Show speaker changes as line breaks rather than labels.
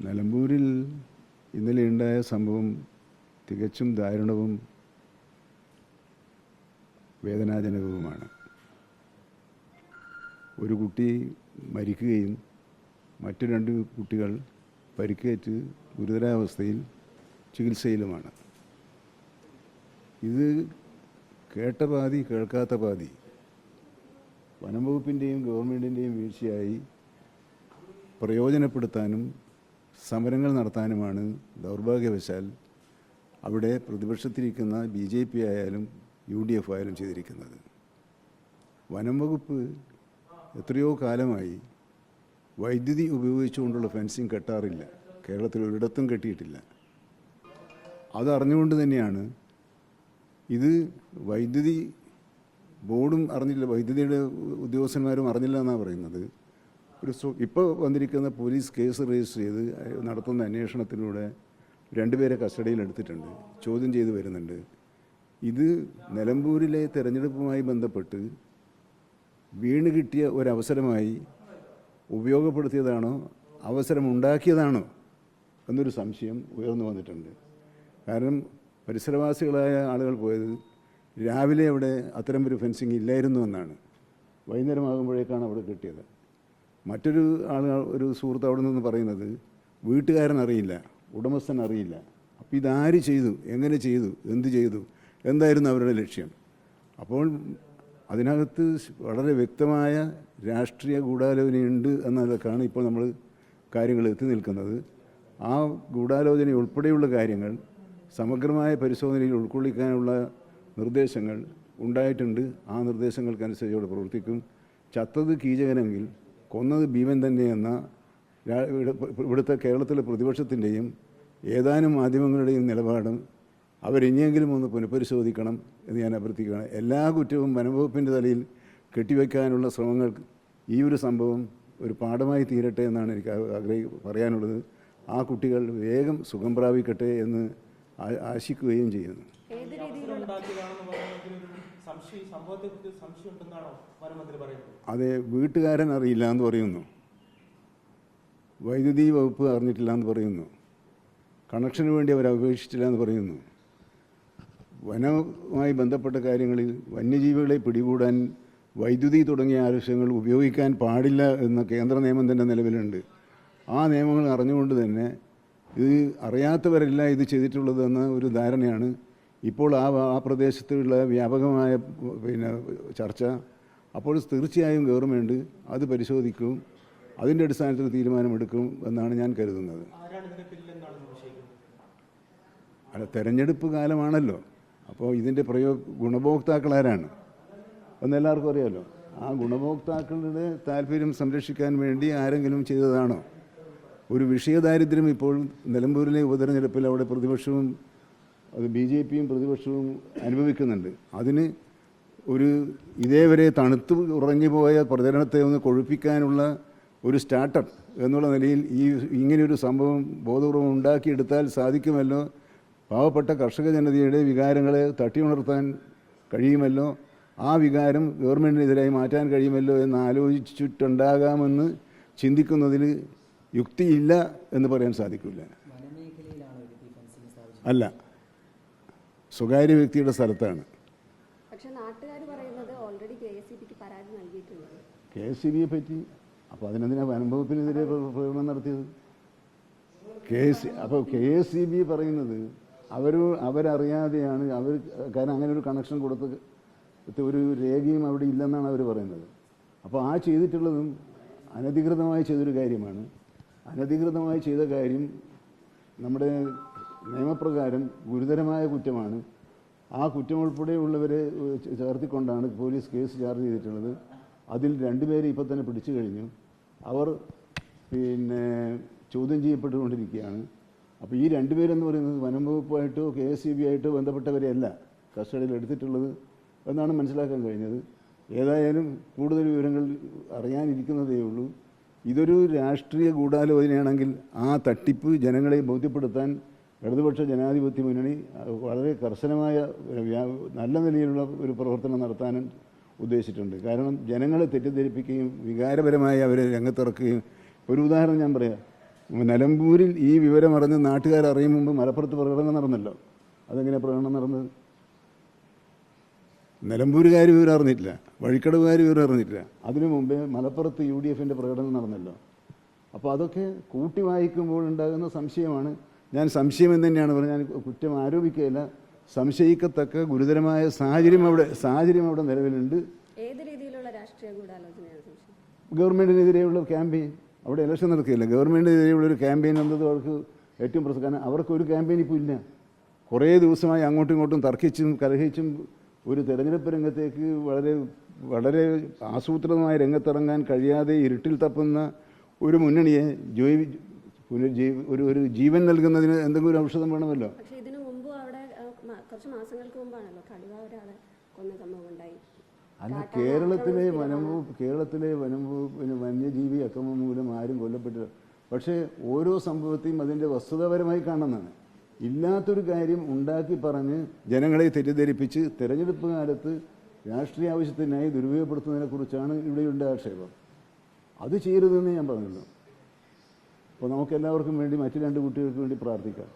നിലമ്പൂരിൽ ഇന്നലെ ഉണ്ടായ സംഭവം തികച്ചും ദാരുണവും വേദനാജനകവുമാണ്. ഒരു കുട്ടി മരിക്കുകയും മറ്റു രണ്ട് കുട്ടികൾ പരിക്കേറ്റ് ഗുരുതരാവസ്ഥയിൽ ചികിത്സയിലുമാണ്. ഇത് കേട്ട പാതി കേൾക്കാത്ത പാതി വനം വകുപ്പിന്റെയും ഗവൺമെന്റിന്റെയും വീഴ്ചയായി പ്രയോജനപ്പെടുത്താനും സമരങ്ങൾ നടത്താനുമാണ് ദൗർഭാഗ്യവശാൽ അവിടെ പ്രതിപക്ഷത്തിരിക്കുന്ന ബി ജെ പി ആയാലും യു ഡി എഫ് ആയാലും ചെയ്തിരിക്കുന്നത്. വനം വകുപ്പ് എത്രയോ കാലമായി വൈദ്യുതി ഉപയോഗിച്ചുകൊണ്ടുള്ള ഫെൻസിങ് കെട്ടാറില്ല. കേരളത്തിൽ ഒരിടത്തും കെട്ടിയിട്ടില്ല. അതറിഞ്ഞുകൊണ്ട് തന്നെയാണ് ഇത് വൈദ്യുതി ബോർഡും അറിഞ്ഞില്ല വൈദ്യുതിയുടെ ഉദ്യോഗസ്ഥന്മാരും അറിഞ്ഞില്ല എന്നാണ് പറയുന്നത്. ഒരു ഇപ്പോൾ വന്നിരിക്കുന്ന പോലീസ് കേസ് രജിസ്റ്റർ ചെയ്ത് നടത്തുന്ന അന്വേഷണത്തിലൂടെ രണ്ടുപേരെ കസ്റ്റഡിയിൽ എടുത്തിട്ടുണ്ട്. ചോദ്യം ചെയ്ത് വരുന്നുണ്ട്. ഇത് നിലമ്പൂരിലെ തെരഞ്ഞെടുപ്പുമായി ബന്ധപ്പെട്ട് വീണ് കിട്ടിയ ഒരവസരമായി ഉപയോഗപ്പെടുത്തിയതാണോ അവസരമുണ്ടാക്കിയതാണോ എന്നൊരു സംശയം ഉയർന്നു വന്നിട്ടുണ്ട്. കാരണം പരിസരവാസികളായ ആളുകൾ പോയത് രാവിലെ അവിടെ അത്തരം ഒരു ഫെൻസിങ് ഇല്ലായിരുന്നു എന്നാണ്. വൈകുന്നേരമാകുമ്പോഴേക്കാണ് അവിടെ കിട്ടിയത്. മറ്റൊരു ആൾ ഒരു സുഹൃത്ത് അവിടെ നിന്ന് പറയുന്നത് വീട്ടുകാരൻ അറിയില്ല ഉടമസ്ഥൻ അറിയില്ല. അപ്പോൾ ഇതാര് ചെയ്തു? എങ്ങനെ ചെയ്തു? എന്ത് ചെയ്തു? എന്തായിരുന്നു അവരുടെ ലക്ഷ്യം? അപ്പോൾ അതിനകത്ത് വളരെ വ്യക്തമായ രാഷ്ട്രീയ ഗൂഢാലോചനയുണ്ട് എന്നതൊക്കെയാണ് ഇപ്പോൾ നമ്മൾ കാര്യങ്ങൾ എത്തി നിൽക്കുന്നത്. ആ ഗൂഢാലോചന ഉൾപ്പെടെയുള്ള കാര്യങ്ങൾ സമഗ്രമായ പരിശോധനയിൽ ഉൾക്കൊള്ളിക്കാനുള്ള നിർദ്ദേശങ്ങൾ ഉണ്ടായിട്ടുണ്ട്. ആ നിർദ്ദേശങ്ങൾക്കനുസരിച്ച് അവിടെ പ്രവർത്തിക്കും. ചത്തത് കീചകനെങ്കിൽ കൊന്നത് ഭീമൻ തന്നെയെന്ന ഇവിടുത്തെ കേരളത്തിലെ പ്രതിപക്ഷത്തിന്റെയും ഏതാനും മാധ്യമങ്ങളുടെയും നിലപാടും അവരിനിയെങ്കിലും ഒന്ന് പുനഃപരിശോധിക്കണം എന്ന് ഞാൻ അഭ്യർത്ഥിക്കുകയാണ്. എല്ലാ കുറ്റവും വനംവകുപ്പിന്റെ തലയിൽ കെട്ടിവെക്കാനുള്ള ശ്രമങ്ങൾ ഈ ഒരു സംഭവം ഒരു പാഠമായി തീരട്ടെ എന്നാണ് എനിക്ക് ആഗ്രഹി പറയാനുള്ളത്. ആ കുട്ടികൾ വേഗം സുഖം പ്രാപിക്കട്ടെ എന്ന് ആശിക്കുകയും ചെയ്യുന്നു. അതെ വീട്ടുകാരൻ അറിയില്ല എന്ന് പറയുന്നു. വൈദ്യുതി വകുപ്പ് അറിഞ്ഞിട്ടില്ല എന്ന് പറയുന്നു. കണക്ഷന് വേണ്ടി അവർ അപേക്ഷിച്ചില്ല എന്ന് പറയുന്നു. വനവുമായി ബന്ധപ്പെട്ട കാര്യങ്ങളിൽ വന്യജീവികളെ പിടികൂടാൻ വൈദ്യുതി തുടങ്ങിയ ആവശ്യങ്ങൾ ഉപയോഗിക്കാൻ പാടില്ല എന്ന കേന്ദ്ര നിയമം തന്നെ നിലവിലുണ്ട്. ആ നിയമങ്ങൾ അറിഞ്ഞുകൊണ്ട് തന്നെ ഇത് അറിയാത്തവരല്ല ഇത് ചെയ്തിട്ടുള്ളതെന്ന ഒരു ധാരണയാണ് ഇപ്പോൾ ആ ആ പ്രദേശത്തുള്ള വ്യാപകമായ പിന്നെ ചർച്ച. അപ്പോൾ തീർച്ചയായും ഗവൺമെന്റ് അത് പരിശോധിക്കും അതിന്റെ അടിസ്ഥാനത്തിൽ തീരുമാനമെടുക്കും എന്നാണ് ഞാൻ കരുതുന്നത്. അല്ല തെരഞ്ഞെടുപ്പ് കാലമാണല്ലോ. അപ്പോൾ ഇതിന്റെ പ്രയോ ഗുണഭോക്താക്കൾ ആരാണ്? എന്ന് എല്ലാവർക്കും അറിയാമല്ലോ ആ ഗുണഭോക്താക്കളുടെ താല്പര്യം സംരക്ഷിക്കാൻ വേണ്ടി ആരെങ്കിലും ചെയ്തതാണോ? ഒരു വിഷയദാരിദ്ര്യം ഇപ്പോൾ നിലമ്പൂരിലെ ഉപതെരഞ്ഞെടുപ്പിൽ അവിടെ പ്രതിപക്ഷവും അത് ബി ജെ പിയും പ്രതിപക്ഷവും അനുഭവിക്കുന്നുണ്ട്. അതിന് ഒരു ഇതേവരെ തണുത്ത് ഉറങ്ങിപ്പോയ പ്രചരണത്തെ ഒന്ന് കൊഴുപ്പിക്കാനുള്ള ഒരു സ്റ്റാർട്ടപ്പ് എന്നുള്ള നിലയിൽ ഈ ഇങ്ങനെയൊരു സംഭവം ബോധപൂർവം ഉണ്ടാക്കിയെടുത്താൽ സാധിക്കുമല്ലോ. പാവപ്പെട്ട കർഷക ജനതയുടെ വികാരങ്ങളെ തട്ടിയുണർത്താൻ കഴിയുമല്ലോ. ആ വികാരം ഗവൺമെന്റിനെതിരായി മാറ്റാൻ കഴിയുമല്ലോ എന്ന് ആലോചിച്ചിട്ടുണ്ടാകാമെന്ന് ചിന്തിക്കുന്നതിൽ യുക്തിയില്ല എന്ന് പറയാൻ സാധിക്കില്ല. അല്ല. സ്വകാര്യ വ്യക്തിയുടെ സ്ഥലത്താണ്.
കെ എസ് സി
ബിയെ പറ്റി അപ്പോൾ അതിനെന്തിനാ അനുഭവത്തിനെതിരെ പ്ര- പ്രകടനം നടത്തിയത്? കെ എസ് അപ്പോൾ കെ എസ് സി ബി പറയുന്നത് അവർ അവരറിയാതെയാണ് അവർ കാരണം അങ്ങനെ ഒരു കണക്ഷൻ കൊടുത്ത് ഒരു രേഖയും അവിടെ ഇല്ലെന്നാണ് അവർ പറയുന്നത്. അപ്പോൾ ആ ചെയ്തിട്ടുള്ളതും അനധികൃതമായി ചെയ്തൊരു കാര്യമാണ്. അനധികൃതമായി ചെയ്ത കാര്യം നമ്മുടെ നിയമപ്രകാരം ഗുരുതരമായ കുറ്റമാണ്. ആ കുറ്റം ഉൾപ്പെടെയുള്ളവരെ ചേർത്തിക്കൊണ്ടാണ് പോലീസ് കേസ് ചാർജ് ചെയ്തിട്ടുള്ളത്. അതിൽ രണ്ടുപേരെ ഇപ്പം തന്നെ പിടിച്ചു കഴിഞ്ഞു. അവർ പിന്നെ ചോദ്യം ചെയ്യപ്പെട്ടുകൊണ്ടിരിക്കുകയാണ്. അപ്പോൾ ഈ രണ്ടുപേരെന്ന് പറയുന്നത് വനം വകുപ്പായിട്ടോ കെ എസ് സി ബി ആയിട്ടോ ബന്ധപ്പെട്ടവരെയല്ല കസ്റ്റഡിയിൽ എടുത്തിട്ടുള്ളത് എന്നാണ് മനസ്സിലാക്കാൻ കഴിഞ്ഞത്. ഏതായാലും കൂടുതൽ വിവരങ്ങൾ അറിയാനിരിക്കുന്നതേ ഉള്ളൂ. ഇതൊരു രാഷ്ട്രീയ ഗൂഢാലോചനയാണെങ്കിൽ ആ തട്ടിപ്പ് ജനങ്ങളെ ബോധ്യപ്പെടുത്താൻ ഇടതുപക്ഷ ജനാധിപത്യ മുന്നണി വളരെ കർശനമായ നല്ല നിലയിലുള്ള ഒരു പ്രവർത്തനം നടത്താനും ഉദ്ദേശിച്ചിട്ടുണ്ട്. കാരണം ജനങ്ങളെ തെറ്റിദ്ധരിപ്പിക്കുകയും വികാരപരമായി അവരെ രംഗത്തിറക്കുകയും ഒരു ഉദാഹരണം ഞാൻ പറയാം. നിലമ്പൂരിൽ ഈ വിവരം അറിഞ്ഞ് നാട്ടുകാർ അറിയും മുമ്പ് മലപ്പുറത്ത് പ്രകടനം നടന്നല്ലോ. അതെങ്ങനെ പ്രകടനം നടന്നത്? നിലമ്പൂരുകാർ വിവരം അറിഞ്ഞിട്ടില്ല. വഴിക്കടവുകാർ വിവരം അറിഞ്ഞിട്ടില്ല. അതിനു മുമ്പേ മലപ്പുറത്ത് യു ഡി എഫിന്റെ പ്രകടനം നടന്നല്ലോ. അപ്പോൾ അതൊക്കെ കൂട്ടി വായിക്കുമ്പോൾ ഉണ്ടാകുന്ന സംശയമാണ് ഞാൻ സംശയം എന്ന് തന്നെയാണ് പറഞ്ഞത്. ഞാൻ കുറ്റം ആരോപിക്കുകയില്ല. സംശയിക്കത്തക്ക ഗുരുതരമായ സാഹചര്യം അവിടെ സാഹചര്യം അവിടെ നിലവിലുണ്ട്. ഗവൺമെന്റിനെതിരെയുള്ള ക്യാമ്പയിൻ. അവിടെ ഇലക്ഷൻ നടക്കുകയില്ല. ഗവൺമെന്റിനെതിരെയുള്ള ഒരു ക്യാമ്പയിൻ എന്നത് അവർക്ക് ഏറ്റവും കാരണം അവർക്ക് ഒരു ക്യാമ്പയിൻ ഇപ്പോൾ ഇല്ല. കുറേ ദിവസമായി അങ്ങോട്ടും ഇങ്ങോട്ടും തർക്കിച്ചും കലഹിച്ചും ഒരു തെരഞ്ഞെടുപ്പ് രംഗത്തേക്ക് വളരെ വളരെ ആസൂത്രിതമായ രംഗത്തിറങ്ങാൻ കഴിയാതെ ഇരുട്ടിൽ തപ്പുന്ന ഒരു മുന്നണിയെ ജോയി പുനർജീവ ഒരു ഒരു ജീവൻ നൽകുന്നതിന് എന്തെങ്കിലും ഒരു ഔഷധം വേണമല്ലോ?
പക്ഷേ ഇതിനു മുമ്പ് അവിടെ കുറച്ച് മാസങ്ങൾക്ക് മുമ്പാണല്ലോ കടുവ ഒരാളെ കൊന്ന സംഭവം ഉണ്ടായി.
അല്ല കേരളത്തിലെ
വനംവകുപ്പ്
വനംവു കേരളത്തിലെ വനംവകുപ്പിന് പിന്നെ വന്യജീവി അക്രമം മൂലം ആരും കൊല്ലപ്പെട്ടില്ല. പക്ഷേ ഓരോ സംഭവത്തെയും അതിന്റെ വസ്തുതാപരമായി കാണുന്നതാണ്. ഇല്ലാത്തൊരു കാര്യം ഉണ്ടാക്കി പറഞ്ഞ് ജനങ്ങളെ തെറ്റിദ്ധരിപ്പിച്ച് തെരഞ്ഞെടുപ്പ് കാലത്ത് രാഷ്ട്രീയ ആവശ്യത്തിനായി ദുരുപയോഗപ്പെടുത്തുന്നതിനെ കുറിച്ചാണ് ഇവിടെയുള്ള ആക്ഷേപം. അത് ചെയ്യരുതെന്ന് ഞാൻ പറഞ്ഞല്ലോ അപ്പോൾ നമുക്ക് എല്ലാവർക്കും വേണ്ടി മറ്റു രണ്ട് കുട്ടികൾക്ക് വേണ്ടി പ്രാർത്ഥിക്കാം.